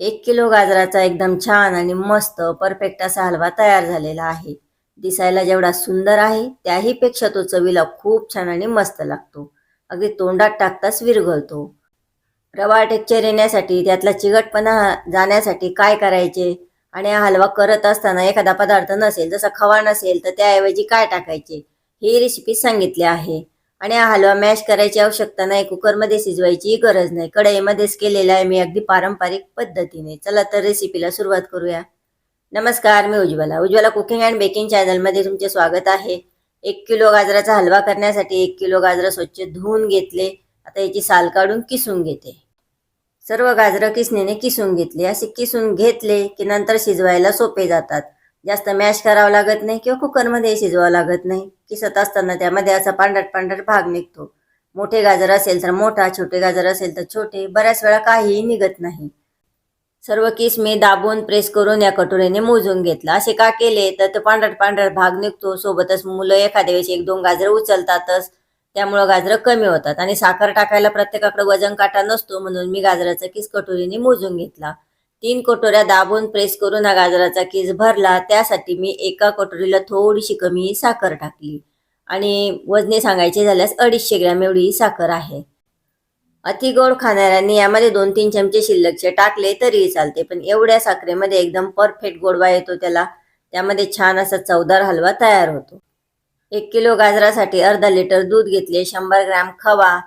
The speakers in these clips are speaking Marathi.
एक किलो गाजराचा एकदम छान आणि मस्त परफेक्ट असा हलवा तयार झालेला आहे. दिसायला जेवढा सुंदर आहे त्याही पेक्षा तो चवीला खूप छान आणि मस्त लागतो. अगदी तोंडात टाकताच विरघळतो. रवा टेक्चर येण्यासाठी त्यातला चिकटपणा जाण्यासाठी काय करायचे? आणि हा हलवा करत असताना एखादा पदार्थ नसेल जसा खवा नसेल तर त्याऐवजी काय टाकायचे? ही रेसिपी सांगितली आहे. आणि हा हलवा मॅश करायची आवश्यकता नाही. कुकरमध्ये शिजवायची गरज नाही. कढईमध्येच केलेला आहे मी अगदी पारंपरिक पद्धतीने. चला तर रेसिपीला सुरुवात करूया. नमस्कार मी Ujjwala. Ujjwala cooking and baking चॅनलमध्ये तुमचे स्वागत आहे. एक किलो गाजराचा हलवा करण्यासाठी एक किलो गाजरं स्वच्छ धुवून घेतले. आता याची साल काढून किसून घेते. सर्व गाजरं किसणीने किसून घेतले. असे किसून घेतले की नंतर शिजवायला सोपे जातात. जास्त मॅश करावं लागत नाही किंवा कुकरमध्ये शिजवावं लागत नाही. किसत असताना त्यामध्ये असा पांढरट पांढरट भाग निघतो. मोठे गाजर असेल तर मोठा छोटे गाजर असेल तर छोटे बऱ्याच वेळा काहीही निघत नाही. सर्व किस मी दाबून प्रेस करून या कटोरीने मोजून घेतला. असे का केले? तर तो पांढरट पांढरट भाग निघतो. सोबतच मुलं एखाद्या वेळेस एक दोन गाजरं उचलतातच. त्यामुळं गाजरं कमी होतात आणि साखर टाकायला प्रत्येकाकडे वजन काटा नसतो म्हणून मी गाजराचा किस कटोरीने मोजून घेतला. तीन कटोऱ्या दाबून प्रेस करून हा गाजराचा केस भरला त्यासाठी मी एका कटोरीला थोडीशी कमी साखर टाकली. आणि वजने सांगायचे झाल्यास अडीचशे ग्रॅम एवढी साखर आहे. अति गोड खाणाऱ्यांनी यामध्ये दोन तीन चमचे शिल्लकचे टाकले तरीही चालते पण एवढ्या साखरेमध्ये एकदम परफेक्ट गोडवा येतो त्याला. त्यामध्ये छान असा चवदार हलवा तयार होतो. एक किलो गाजरासाठी अर्धा लिटर दूध घेतले शंभर ग्रॅम खवा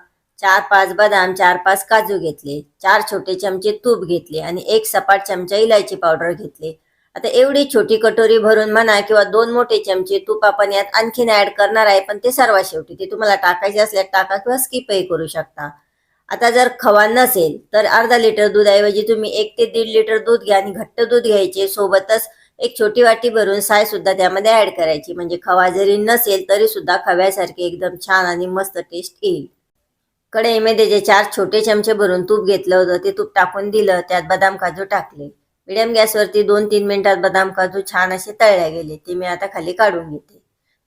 चार पाच बदाम चार पाच काजू घेतले चार छोटे चमचे तूप घेतले आणि एक सपाट चमचा इलायची पावडर घेतले. आता एवढी छोटी कटोरी भरून म्हणा किंवा दोन मोठे चमचे तूप आपण यात आणखीन ऍड करणार आहे पण ते सर्वात शेवटी ते तुम्हाला टाकायचे असल्यास टाका किंवा स्किपही करू शकता. आता जर खवा नसेल तर अर्धा लिटर दूधऐवजी तुम्ही एक ते दीड लिटर दूध घ्या आणि घट्ट दूध घ्यायचे. सोबतच एक छोटी वाटी भरून साय सुद्धा त्यामध्ये ऍड करायची. म्हणजे खवा जरी नसेल तरी सुद्धा खव्यासारखे एकदम छान आणि मस्त टेस्ट येईल. कढईमध्ये जे चार छोटे चमचे भरून तूप घेतलं होतं ते तूप टाकून दिलं त्यात बदाम काजू टाकले. मिडियम गॅसवरती दोन तीन मिनिटात बदाम काजू छान असे तळल्या गेले ते मी आता खाली काढून घेते.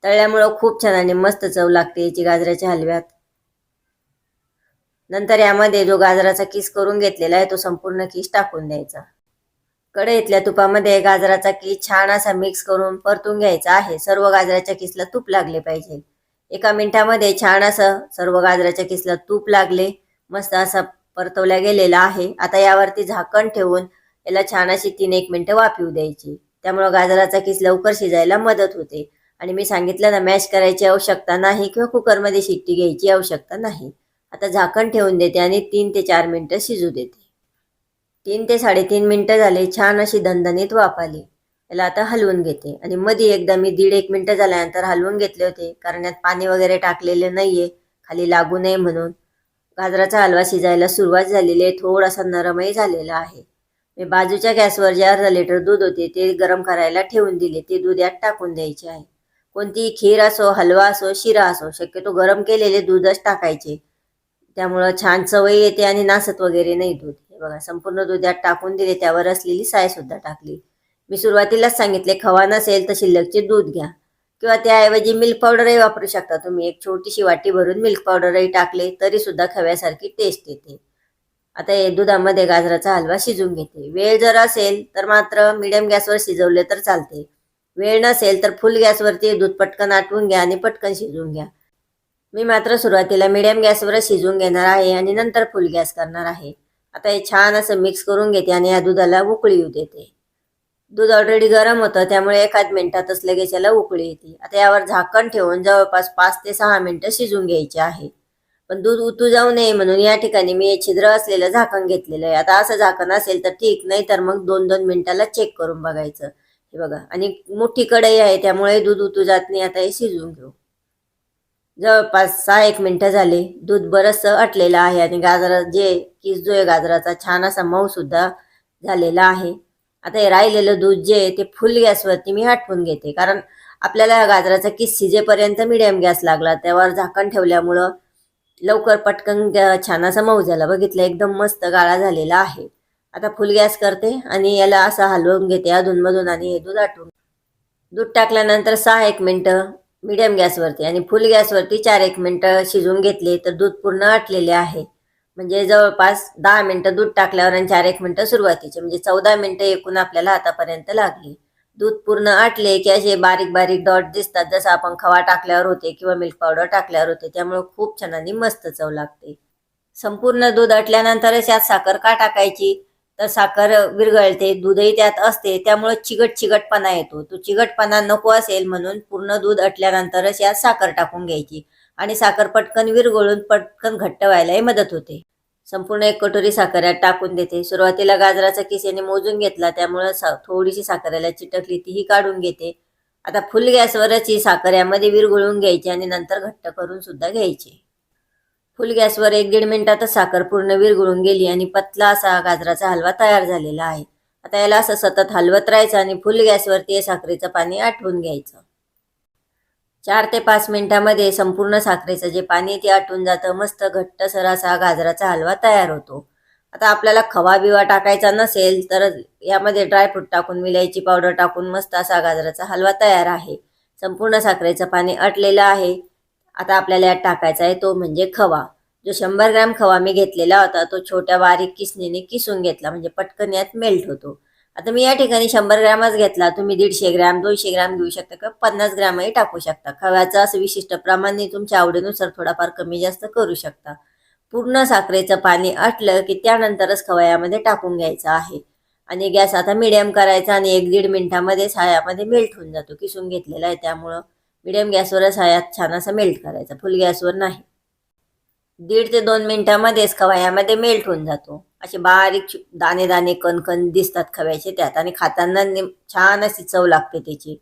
तळल्यामुळं खूप छान आणि मस्त चव लागते याची गाजराच्या हलव्यात. नंतर यामध्ये जो गाजराचा किस करून घेतलेला आहे तो संपूर्ण किस टाकून द्यायचा. कढईतल्या तुपामध्ये गाजराचा किस छान असा मिक्स करून परतून घ्यायचा आहे. सर्व गाजराच्या किसला तूप लागले पाहिजे. एका मिनिटामध्ये छान असं सर्व गाजराच्या किसला तूप लागले. मस्त असा परतवल्या गेलेला आहे. आता यावरती झाकण ठेवून याला छान अशी तीन एक मिनिटं वाफवू द्यायची. त्यामुळं गाजराचा किस लवकर शिजायला मदत होते. आणि मी सांगितलं ना मॅश करायची आवश्यकता नाही किंवा कुकरमध्ये शिट्टी घ्यायची आवश्यकता नाही. आता झाकण ठेवून देते आणि तीन ते चार मिनटं शिजू देते. तीन ते साडेतीन मिनटं झाले. छान अशी दणदणीत वाफ आली. याला आता हलवून घेते. आणि मध्ये एकदा मी दीड एक मिनटं झाल्यानंतर हलवून घेतले होते. कारण यात पाणी वगैरे टाकलेले नाहीये. खाली लागू नये म्हणून. गाजराचा हलवा शिजायला सुरुवात झालेली आहे. थोडासा नरमही झालेला आहे. मी बाजूच्या गॅसवर जे अर्धा लिटर दूध होते ते गरम करायला ठेवून दिले. ते दूध यात टाकून द्यायचे आहे. कोणतीही खीर असो हलवा असो शिरा असो शक्यतो गरम केलेले दूधच टाकायचे. त्यामुळं छान चवही येते आणि नासत वगैरे नाही दूध. हे बघा संपूर्ण दूध यात टाकून दिले. त्यावर असलेली साय सुद्धा टाकली. मी सुरुवातीलाच सांगितले खवा नसेल तर शिल्लकचे दूध घ्या. किंवा त्याऐवजी मिल्क पावडरही वापरू शकता तुम्ही. एक छोटीशी वाटी भरून मिल्क पावडरही टाकले तरी सुद्धा खव्यासारखी टेस्ट येते. आता हे दुधामध्ये गाजराचा हलवा शिजून घेते. वेळ जर असेल तर मात्र मिडियम गॅसवर शिजवले तर चालते. वेळ नसेल तर फुल गॅसवरती दूध पटकन आटवून घ्या आणि पटकन शिजवून घ्या. मी मात्र सुरुवातीला मिडियम गॅसवरच शिजवून घेणार आहे आणि नंतर फुल गॅस करणार आहे. आता हे छान असं मिक्स करून घेते आणि या दुधाला उकळी येऊ देते. दूध ऑलरेडी गरम होतं त्यामुळे एखाद मिनिटातच लगेच याला उकळी येते. आता यावर झाकण ठेवून जवळपास पाच ते सहा मिनिटं शिजून घ्यायचे आहे. पण दूध उतू जाऊ नये म्हणून या ठिकाणी मी छिद्र असलेलं झाकण घेतलेलं आहे. आता असं झाकण असेल तर ठीक नाही तर मग दोन दोन मिनिटाला चेक करून बघायचं. हे बघा आणि मोठी कढई आहे त्यामुळे दूध उतू जात नाही. आता हे शिजवून घेऊ. जवळपास सहा एक मिनिटं झाले. दूध बरंचसं अटलेलं आहे आणि गाजरा जे किस जो आहे गाजराचा छान असा मऊ सुद्धा झालेला आहे. आता हे राहिलेलं दूध जे आहे ते फुल गॅसवरती मी हटवून घेते. कारण आपल्याला गाजराचा किस शिजेपर्यंत मिडियम गॅस लागला त्यावर झाकण ठेवल्यामुळं लवकर पटकन ग- छान असा मऊ झाला. बघितलं एकदम मस्त गाळा झालेला आहे. आता फुल गॅस करते आणि याला असं हलवून घेते अधूनमधून आणि हे दूध आटून. दूध टाकल्यानंतर सहा एक मिनटं मिडियम गॅसवरती आणि फुल गॅसवरती चार एक मिनटं शिजवून घेतले तर दूध पूर्ण आटलेले आहे. म्हणजे जवळपास दहा मिनिटं दूध टाकल्यावर आणि चार एक मिनटं सुरुवातीचे म्हणजे चौदा मिनिटं एकूण आपल्याला आतापर्यंत लागली. दूध पूर्ण आटले की असे बारीक बारीक डॉट दिसतात जसं आपण खवा टाकल्यावर होते किंवा मिल्क पावडर टाकल्यावर होते त्यामुळे खूप छान आणि मस्त चव लागते. संपूर्ण दूध आटल्यानंतरच यात साखर का टाकायची? तर साखर विरघळते दूधही त्यात असते त्यामुळे चिकट चिकटपणा येतो. तो चिकटपणा नको असेल म्हणून पूर्ण दूध आटल्यानंतरच यात साखर टाकून घ्यायची. आणि साखर पटकन विरघळून पटकन घट्ट व्हायलाही मदत होते. संपूर्ण एक कटोरी साखर यात टाकून देते. सुरुवातीला गाजराचा किस याने मोजून घेतला त्यामुळे सा थोडीशी साखर याला चिटकली तीही काढून घेते. आता फुल गॅसवरच ही साखर यामध्ये विरघळून घ्यायची आणि नंतर घट्ट करून सुद्धा घ्यायची. फुल गॅसवर एक दीड मिनिटातच साखर पूर्ण विरघळून गेली आणि पतला असा गाजराचा हलवा तयार झालेला आहे. आता याला असं सतत हलवत राहायचं आणि फुल गॅसवरती हे साखरेचं पाणी आठवून घ्यायचं. चार ते पाच मिनिटामध्ये संपूर्ण साखरेचं जे पाणी ते आटून जातं मस्त घट्ट असा गाजराचा हलवा तयार होतो. आता आपल्याला खवा बिवा टाकायचा नसेल तर यामध्ये ड्रायफ्रूट टाकून विलायची पावडर टाकून मस्त असा गाजराचा हलवा तयार आहे. संपूर्ण साखरेचं पाणी अटलेलं आहे. आता आपल्याला यात टाकायचा आहे तो म्हणजे खवा. जो शंभर ग्रॅम खवा मी घेतलेला होता तो छोट्या बारीक किसणीने किसून घेतला म्हणजे पटकन यात मेल्ट होतो. आता मी या ठिकाणी शंभर ग्रॅमच घेतला. तुम्ही दीडशे ग्रॅम दोनशे ग्रॅम घेऊ शकता किंवा पन्नास ग्रॅमही टाकू शकता. खव्याचं असं विशिष्ट प्रमाणे तुमच्या आवडीनुसार थोडाफार कमी जास्त करू शकता. पूर्ण साखरेचं पाणी आटलं की त्यानंतरच खवयामध्ये टाकून घ्यायचं आहे. आणि गॅस आता मिडियम करायचा आणि एक दीड मिनिटामध्येच सायामध्ये मेल्ट होऊन जातो. किसून घेतलेला आहे त्यामुळं मिडियम गॅसवरच हायात छान असा मेल्ट करायचा. फुल गॅसवर नाही. दीड ते दोन मिनिटामध्येच खवयामध्ये मेल्ट होऊन जातो. असे बारीक दाणे दाणे कणकण दिसतात खव्याचे त्यात आणि खाताना छान अशी चव लागते त्याची.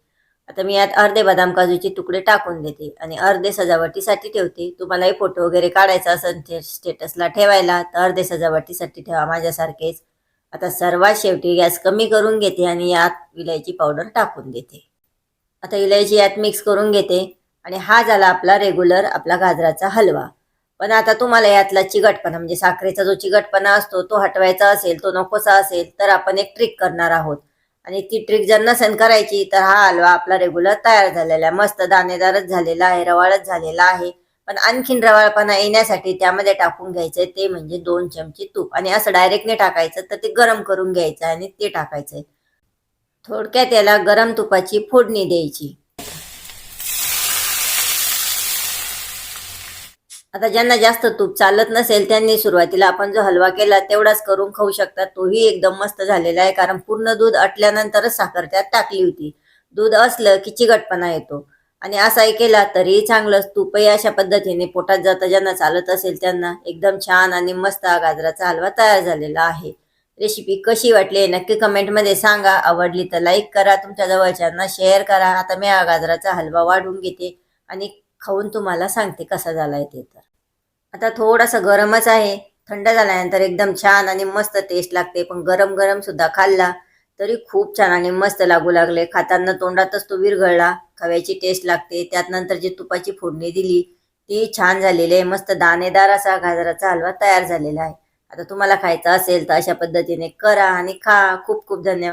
आता मी यात अर्धे बदाम काजूचे तुकडे टाकून देते आणि अर्धे सजावटीसाठी ठेवते. तुम्हालाही फोटो वगैरे काढायचा असेल ते स्टेटसला ठेवायला तर अर्धे सजावटीसाठी ठेवा माझ्यासारखेच. आता सर्वात शेवटी गॅस कमी करून घेते आणि यात इलायची पावडर टाकून देते. आता इलायची यात मिक्स करून घेते आणि हा झाला आपला रेग्युलर आपला गाजराचा हलवा. पण आता तुम्हाला यातला चिकटपणा म्हणजे साखरेचा जो चिकटपणा असतो तो हटवायचा असेल तो नकोसा असेल तर आपण एक ट्रिक करणार आहोत. आणि ती ट्रिक जर नसेल करायची तर हा हलवा आपला रेग्युलर तयार झालेला आहे. मस्त दाणेदारच झालेला आहे रवाळच झालेला आहे. पण आणखीन रवाळपणा येण्यासाठी त्यामध्ये टाकून घ्यायचंय ते म्हणजे दोन चमचे तूप. आणि असं डायरेक्टने टाकायचं तर ते गरम करून घ्यायचं आणि ते टाकायचंय. थोडक्यात याला गरम तुपाची फोडणी द्यायची. आता ज्यांना जास्त तूप चालत नसेल त्यांनी सुरुवातीला आपण जो हलवा केला तेवढाच करून खाऊ शकतात तोही एकदम मस्त झालेला आहे कारण पूर्ण दूध अटल्यानंतरच साखर त्यात टाकली होती. दूध असलं की चिकटपणा येतो. आणि असाही केला तरीही चांगलंच. तूपही अशा पद्धतीने पोटात जाता ज्यांना चालत असेल त्यांना एकदम छान आणि मस्त हा गाजराचा हलवा तयार झालेला आहे. रेसिपी कशी वाटली नक्की कमेंटमध्ये सांगा. आवडली तर लाईक करा तुमच्या जवळच्यांना शेअर करा. आता मी हा गाजराचा हलवा वाढून घेते. आणि खाऊन तुम्हाला सांगते कसा झालाय ते तर. आता थोडासा गरमच आहे थंड झाल्यानंतर एकदम छान आणि मस्त टेस्ट लागते पण गरम गरम सुद्धा खाल्ला तरी खूप छान आणि मस्त लागू लागले. खाताना तोंडातच तो विरघळला खव्याची टेस्ट लागते त्यात नंतर जी तुपाची फोडणी दिली ती छान झालेली आहे. मस्त दाणेदार असा गाजराचा हलवा तयार झालेला आहे. आता तुम्हाला खायचा असेल तर अशा पद्धतीने करा आणि खा. खूप खूप धन्यवाद.